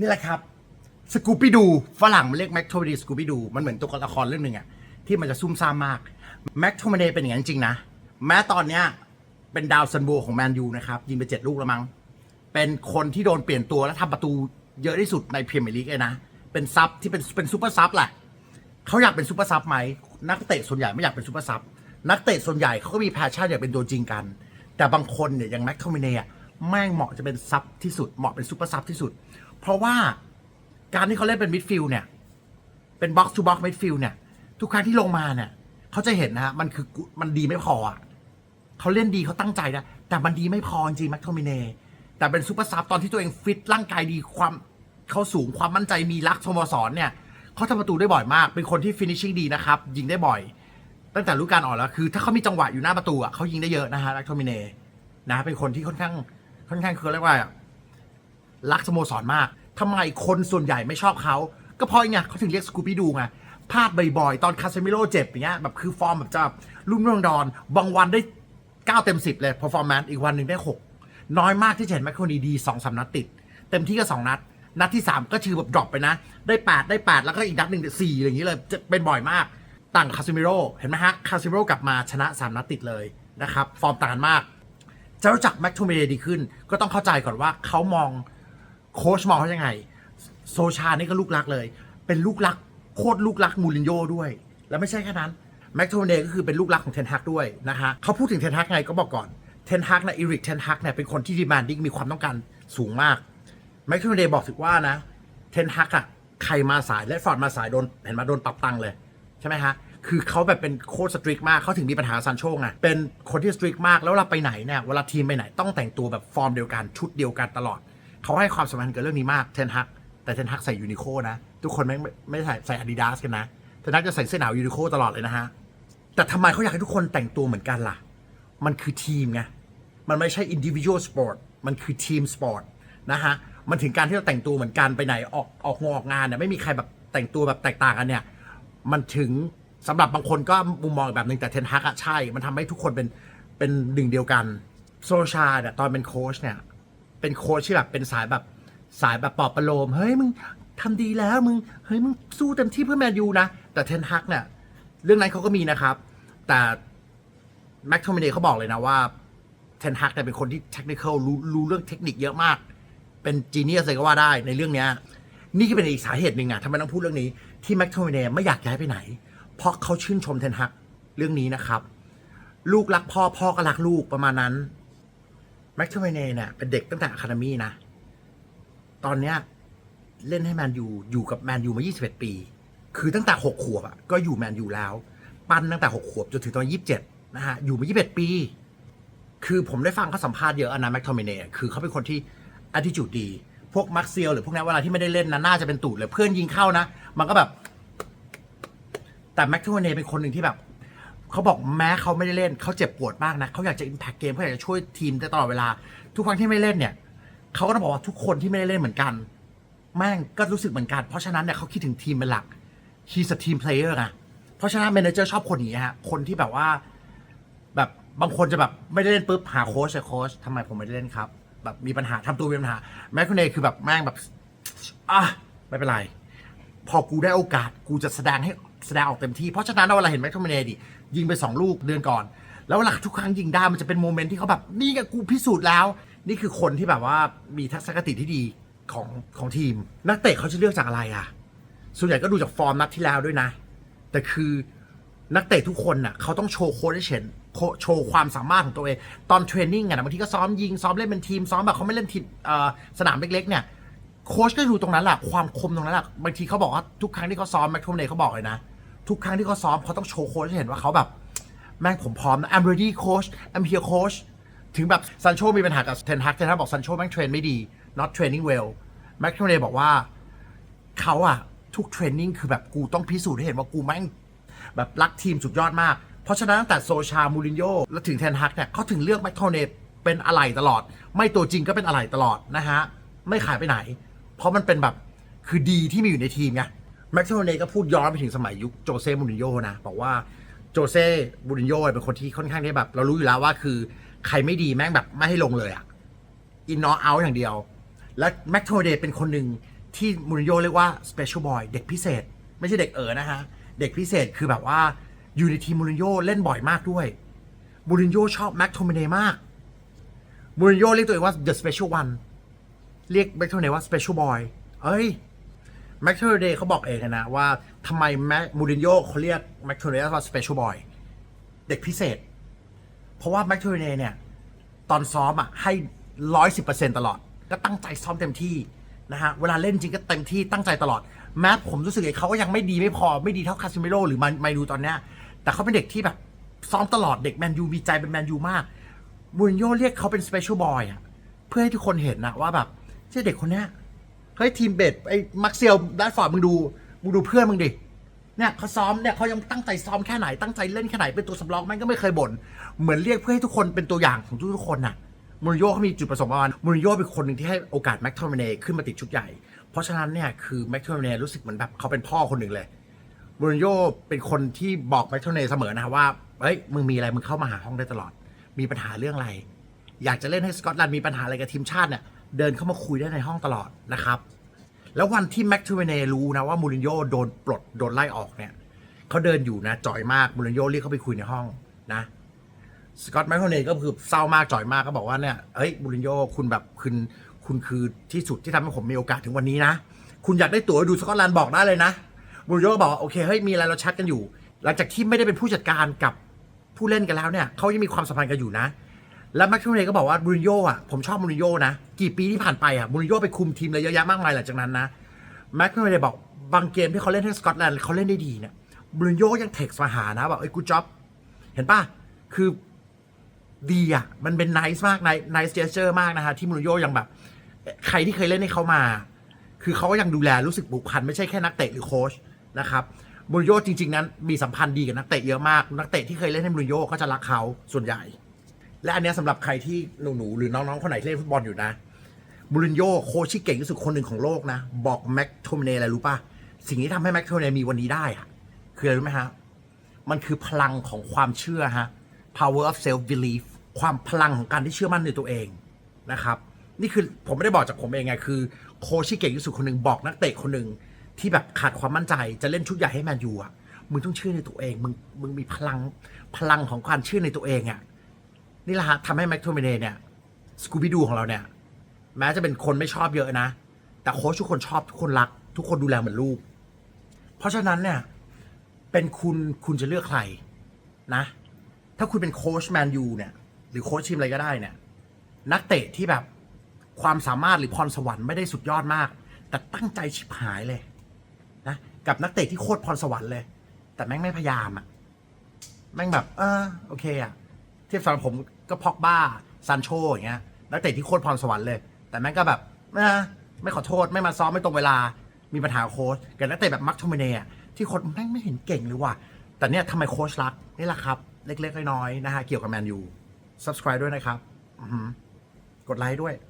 นี่แหละครับสกูปี้ดูฝรั่งมันเรียกแม็กโทม d ดสกูปี้ดูมันเหมือนตัวละครเรื่องหนึ่งอะที่มันจะซุ่มซ่ามมากแม็กโทม d ดเป็นอย่างนั้นจริงนะแม้ตอนเนี้ยเป็นดาวซันโบของแมนยูนะครับยิงไปเจ็ดลูกแล้วมั้งเป็นคนที่โดนเปลี่ยนตัวและทำประตูเยอะที่สุดในพรีเมียร์ลีกเลยนะเป็นซับที่เป็นเป็นซูเปอร์ซับแหละเขาอยากเป็นซูเปอร์ซับไหมนักเตะส่วนใหญ่ไม่อยากเป็นซูเปอร์ซับนักเตะส่วนใหญ่เขาก็มีแพชชั่นอยากเป็นตัวจริงกัน แต่บางคนเนี่ยอย่างแม็กโทมิเน่อะแม่งเหมาะจะเป็นซับที่สุดเหมาะเป็นซูเปอร์ซับที่สุด เพราะว่าการที่เขาเล่นเป็นมิดฟิลด์เนี่ย เป็นบ็อกซ์ทูบ็อกซ์มิดฟิลด์เนี่ย ทุกครั้งที่ลงมาเนี่ยเขาจะเห็นนะฮะมันคือมันดีไม่พออะเขาเล่นดีเขาตั้งใจนะ แต่มันดีไม่พอจริงแม็กโทมิเน่แต่เป็นซูเปอร์ซับตอนที่ตัวเองฟิตร่างกายดีความเขาสูงความมั่นใจมีรักสโมสรเนี่ยเขาทำประตูได้บ่อยมาก เป็นคนที่ฟินิชชิ่งดีนะครับ ยิงได้บ่อย ตั้งแต่รู้การออกแล้วคือ ถ้าเขามีจังหวะอยู่หน้าประตูอะเขายิงได้เยอะนะฮะแม็กโทมิเน่นะเป็นคนที่ค่อนข้างค่อนข้างคือเรียกว่า รักสโมสรมากทำไมคนส่วนใหญ่ไม่ชอบเขา ก็เพราะไงเขาถึงเรียกสกูปี้ดูไงพลาดบ่อยๆ ตอนคาเซมิโร่เจ็บอย่างเงี้ยแบบคือฟอร์มแบบจะรุ่มรืองดอน บางวันได้ 9 เต็ม 10 เลย performance อีกวันหนึ่งได้ 6 น้อยมากที่จะเห็นแมคโคนีดี2อสนัดติด เต็มที่ก็ 2 นัด นัดที่ 3 ก็คือแบบดรอปไปนะ ได้ 8 ได้ 8 แล้วก็อีกนัดหนึ่งสี่อย่างนี้เลยจะเป็นบ่อยมาก ต่างคาเซมิโร่เห็นไหมฮะคาเซมิโร่กลับมาชนะ 3 นัดติดเลยนะครับฟอร์มต่างกันมาก จะรู้จักแม็กโทมิเดดีขึ้น ก็ต้องเข้าใจก่อนว่าเขามอง โค้ชมองเขายังไง โซชานี่ก็ลูกรักเลย เป็นลูกรักโคตรลูกรักมูรินโญ่ด้วย แล้วไม่ใช่แค่นั้นแม็กโทมิเดก็คือเป็นลูกรักของเทนฮักด้วยนะฮะเขาพูดถึงเทนฮักไงก็บอกก่อนเทนฮักนะอีริกเทนฮักเนี่ยเป็นคนที่ดีมานดิ้งมีความต้องการสูงมากแม็กโทมิเดบอกถึงว่านะเทนฮักอะใครมาสายและฟอร์ดมาสายโดนเห็นมาโดนปรับตังค์เลยใช่ไหมฮะคือเขาแบบเป็นโค้ชสตริกมากเขาถึงมีปัญหาซันโชงไงเป็นคนที่สตริกมากแล้วเวลาไปไหนเนี่ยเวลาทีมไปไหนต้องแต่งตัวแบบฟอร์มเดียวกันชุดเดียวกันตลอด เขาให้ความสำคัญกับเรื่องนี้มากเทนฮัก แต่เทนฮักใส่ยูนิโคนะ ทุกคนไม่ไม่ใส่ใส่อาดิดาสกันนะเทนฮักจะใส่เสื้อหนาวยูนิโคตลอดเลยนะฮะ แต่ทำไมเขาอยากให้ทุกคนแต่งตัวเหมือนกันล่ะ มันคือทีมไงมันไม่ใช่ individual sport มันคือทีมสปอร์ตนะฮะมันถึงการที่เราแต่งตัวเหมือนกันไปไหนออกออกงออกงานเนี่ยไม่มีใครแบบแต่งตัวแบบแตกต่างกันเนี่ย มันถึงสำหรับบางคนก็มุมมองแบบหนึ่งแต่เทนฮักอะใช่ มันทำให้ทุกคนเป็นเป็นหนึ่งเดียวกันโซชาเนี่ยตอนเป็นโค้ชเนี่ย เป็นโค้ชที่แบบเป็นสายแบบสายแบบปลอบประโลม เฮ้ยมึงทำดีแล้วมึงเฮ้ยมึงสู้เต็มที่เพื่อแมนยูนะ แต่เทนฮักเนี่ยเรื่องนั้นเขาก็มีนะครับ แต่แม็กโทมิเนเขาบอกเลยนะว่าเทนฮักเนี่ยเป็นคนที่เทคนิครู้รู้เรื่องเทคนิคเยอะมาก เป็นจีเนียสเลยก็ว่าได้ในเรื่องเนี้ยนี่ก็เป็นอีกสาเหตุหนึ่งอะทำไมต้องพูดเรื่องนี้ที่แม็กโทมิเนไม่อยากย้ายไปไหน เพราะเขาชื่นชมเทนฮักเรื่องนี้นะครับ ลูกรักพ่อพ่อก็รักลูกประมาณนั้น ม็กโทมิเน่เนี่ยเป็นเด็กตั้งแต่อะคาเดมี่นะ ตอนเนี้ยเล่นให้แมนยูอยู่กับแมนยูมา 21 ปี คือตั้งแต่ 6 ขวบอะก็อยู่แมนยูแล้ว ปั้นตั้งแต่ 6 ขวบจนถึงตอน 27 นะฮะ อยู่มา 21 ปี คือผมได้ฟังเขาสัมภาษณ์เยอะอนะแม็กโทมิเน่คือเขาเป็นคนที่ attitude ดี พวกมักเซียลหรือพวกนี้เวลาที่ไม่ได้เล่นนะน่าจะเป็นตูดเลยเพื่อนยิงเข้านะ มันก็แบบ แต่แม็กโทมิเน่เป็นคนหนึ่งที่แบบ เขาบอกแม้เขาไม่ได้เล่นเขาเจ็บปวดมากนะเขาอยากจะ impact เกมเขาอยากจะช่วยทีมได้ตลอดเวลา ทุกครั้งที่ไม่เล่นเนี่ยเขาก็ต้องบอกว่าทุกคนที่ไม่ได้เล่นเหมือนกัน แม่งก็รู้สึกเหมือนกัน เพราะฉะนั้นเนี่ยเขาคิดถึงทีมเป็นหลัก he's a team player ไงเพราะฉะนั้นเมเนเจอร์ชอบคนอย่างนี้ฮะคนที่แบบว่า แบบบางคนจะแบบไม่ได้เล่นปุ๊บหาโค้ชโค้ชทำไมผมไม่ได้เล่นครับ แบบมีปัญหาทำตัวมีปัญหา แม็กคุณเนคือแบบแม่งแบบอะไม่เป็นไร พอกูได้โอกาสกูจะแสดงให้ แสดงออกเต็มที่ เพราะฉะนั้นเวลาเห็นแม็กโทมิเนดิยิงไปสองลูกเดือนก่อน แล้วเวลาทุกครั้งยิงได้มันจะเป็นโมเมนต์ที่เขาแบบนี่ไงกูพิสูจน์แล้ว นี่คือคนที่แบบว่ามีทัศนคติที่ดีของของทีม นักเตะเขาจะเลือกจากอะไรอะ ส่วนใหญ่ก็ดูจากฟอร์มนัดที่แล้วด้วยนะ แต่คือนักเตะทุกคนน่ะเขาต้องโชว์โค้ชเห็นโชว์ความสามารถของตัวเอง ตอนเทรนนิ่งอะนะบางทีก็ซ้อมยิง ซ้อมเล่นเป็นทีม ซ้อมแบบเขาไม่เล่นทีมสนามเล็ก ๆ เนี่ย โค้ชก็ดูตรงนั้นแหละความคมตรงนั้นแหละบางทีเขาบอกว่าทุกครั้งที่เขาซ้อมแม็กโทมเนเขาบอกเลยนะ ทุกครั้งที่เขาซ้อมเขาต้องโชว์โค้ชให้เห็นว่าเขาแบบ แม่งผมพร้อมนะ I'm ready coach I'm here coach ถึงแบบซันโชมีปัญหากับเทนฮักเทนฮักบอกซันโชแม่งเทรนไม่ดี not training well แม็กโทเนบอกว่าเขาอะทุกเทรนนิ่งคือแบบกูต้องพิสูจน์ให้เห็นว่ากูแม่งแบบรักทีมสุดยอดมาก เพราะฉะนั้นตั้งแต่โซชา มูรินโญ่แล้วถึงเทนฮักเนี่ยเขาถึงเลือกแมคโทเนเป็นอะไรตลอด ไม่ตัวจริงก็เป็นอะไรตลอดนะฮะ ไม่ขายไปไหน เพราะมันเป็นแบบคือดีที่มีอยู่ในทีมไง แม็กโทเน่ก็พูดย้อนไปถึงสมัยยุคโจเซ่มูรินโญ่นะ บอกว่าโจเซ่มูรินโญ่เป็นคนที่ค่อนข้างที่แบบ เรารู้อยู่แล้วว่าคือใครไม่ดีแม่งแบบไม่ให้ลงเลยอะอินนอเอาอย่างเดียว และแม็กโทเดย์เป็นคนหนึ่งที่มูรินโญ่เรียกว่า special boy เด็กพิเศษ ไม่ใช่เด็กเอ๋อนะฮะ เด็กพิเศษคือแบบว่าอยู่ในทีมมูรินโญ่เล่นบ่อยมากด้วยมูรินโญ่ชอบแม็กโทมิเนมากมูรินโญ่เรียกตัวเองว่า the special one เรียกแม็กโทมิเนว่า special boy เอ้ย แม็กโทมิเนเขาบอกเองนะว่าทำไมแม็กมูรินโญ่เขาเรียกแม็กโทมิเนว่า special boy เด็กพิเศษ เพราะว่าแม็กโทมิเนเนี่ย ตอนซ้อมอะให้ร้อยสิบเปอร์เซ็นตลอด ก็ตั้งใจซ้อมเต็มที่นะฮะ เวลาเล่นจริงก็เต็มที่ตั้งใจตลอด แม้ผมรู้สึกไอ้เขาก็ยังไม่ดีไม่พอไม่ดีเท่าคาซิเมโรหรือมันไมดูตอนเนี้ยแต่เขาเป็นเด็กที่แบบซ้อมตลอดเด็กแมนยูมีใจเป็นแมนยูมากมูรินโญ่เรียกเขาเป็นสเปเชียลบอยอะเพื่อให้ทุกคนเห็นนะว่าแบบเจ้เด็กคนเนี้ย เฮ้ยทีมเบดไอ้มักเซียลดัตฟอร์ดมึงดูมึงดูเพื่อนมึงดิเนี่ยเขาซ้อมเนี่ยเขายังตั้งใจซ้อมแค่ไหนตั้งใจเล่นแค่ไหนเป็นตัวสำรองม่งก็ไม่เคยบ่นเหมือนเรียกเพื่อให้ทุกคนเป็นตัวอย่างของทุกๆคนน่ะมูรินโญ่เขามีจุดประสงค์ประมาณมูรินโญ่เป็นคนหนึ่งที่ให้โอกาสแม็กโทมิเนขึ้นมาติดชุดใหญ่ เพราะฉะนั้นเนี่ยคือแม็กโทมิเนรู้สึกเหมือนแบบเขาเป็นพ่อคนหนึ่งเลยมูรินโญ่เป็นคนที่บอกแม็กโทมิเนเสมอนะว่าเฮ้ยมึงมีอะไรมึงเข้ามาหาห้องได้ตลอด มีปัญหาเรื่องอะไร อยากจะเล่นให้สกอตแลนด์มีปัญหาอะไรกับทีมชาติเนี่ย เดินเข้ามาคุยได้ในห้องตลอดนะครับ แล้ววันที่แม็กทูเวเนรู้นะว่ามูรินโญ่โดนปลดโดนไล่ออกเนี่ยเขาเดินอยู่นะจ่อยมากมูรินโญ่เรียกเขาไปคุยในห้องนะสกอตแม็กทูเวเนก็คือเศร้ามากจ่อยมากก็บอกว่าเนี่ยเฮ้ยมูรินโญ่คุณแบบคุณคุณคือที่สุดที่ทำให้ผมมีโอกาสถึงวันนี้นะ คุณอยากได้ตั๋วดูสกอตแลนด์บอกได้เลยนะมูรินโญ่ก็บอกว่าโอเคเฮ้ยมีอะไรเราแชัดกันอยู่ หลังจากที่ไม่ได้เป็นผู้จัดการกับผู้เล่นกันแล้วเนี่ยเขายังมีความสัมพันธ์กันอยู่นะ แล้วแม็กซ์ทูเนก็บอกว่ามูรินโญ่อะผมชอบมูรินโญ่นะกี่ปีที่ผ่านไปอะมูรินโญ่ไปคุมทีมเลยเยอะแยะมากมายหลังจากนั้นนะแม็กซ์ทูเนบอกบางเกมที่เขาเล่นให้สกอตแลนด์เขาเล่นได้ดีเนี่ยมูรินโญ่ยังเท็กซ์มาหานะบอกเอ้ยกูจ็อบเห็นป่ะคือดีอะมันเป็น n น c e มากใน nice gesture มากนะฮะที่มูรินโญ่ยังแบบ ใครที่เคยเล่นให้เขามา คือเขาก็ยังดูแลรู้สึกผูกพันไม่ใช่แค่นักเตะหรือโค้ชนะครับมูรินโญ่จริง ๆ นั้นมีสัมพันธ์ดีกับนักเตะเยอะมาก นักเตะที่เคยเล่นให้มูรินโญ่ก็จะรักเขาส่วนใหญ่ และอันเนี้ยสำหรับใครที่หนูๆหรือน้องๆคนไหนที่เล่นฟุตบอลอยู่นะมูรินโญ่โค้ชที่เก่งที่สุดคนหนึ่งของโลกนะ บอกแม็กโทมเนอะไรรู้ป่ะ สิ่งที่ทำให้แม็กโทมเนมีวันนี้ได้อะคืออะไรรู้ไหมฮะ มันคือพลังของความเชื่อฮะ power of self belief ความพลังของการที่เชื่อมั่นในตัวเองนะครับ นี่คือผมไม่ได้บอกจากผมเองไงคือ โค้ชที่เก่งที่สุดคนหนึ่งบอกนักเตะคนหนึ่งที่แบบขาดความมั่นใจจะเล่นชุดใหญ่ให้แมนยูอะมึงต้องเชื่อในตัวเองมึงมึงมีพลังพลังของการเชื่อในตัวเองอะ นี่แหละฮะทำให้แม็กโทมิเนเนี่ยสกูบิดูของเราเนี่ย แม้จะเป็นคนไม่ชอบเยอะนะ แต่โค้ชทุกคนชอบทุกคนรัก ทุกคนดูแลเหมือนลูก เพราะฉะนั้นเนี่ย เป็นคุณคุณจะเลือกใครนะ ถ้าคุณเป็นโค้ชแมนยูเนี่ย หรือโค้ชทีมอะไรก็ได้เนี่ย นักเตะที่แบบความสามารถหรือพรสวรรค์ไม่ได้สุดยอดมาก แต่ตั้งใจชิบหายเลยนะกับนักเตะที่โคตรพรสวรรค์เลย แต่แม่งไม่พยายามอะแม่งแบบเออโอเคอะ เทียบสำหรับผมก็พอกบ้าซันโชอย่างเงี้ยนักเตะที่โคตรพรสวรรค์เลย แต่แม่งก็แบบนะไม่ขอโทษไม่มาซ้อมไม่ตรงเวลามีปัญหาโค้ชกับนักเตะแบบมักโทมิเน่ที่คนแม่งไม่เห็นเก่งเลยว่ะแต่เนี่ยทำไมโค้ชรักนี่แหละครับ เล็กๆน้อยๆนะฮะเกี่ยวกับแมนยู subscribe ด้วยนะครับอือหือกดไลค์ด้วย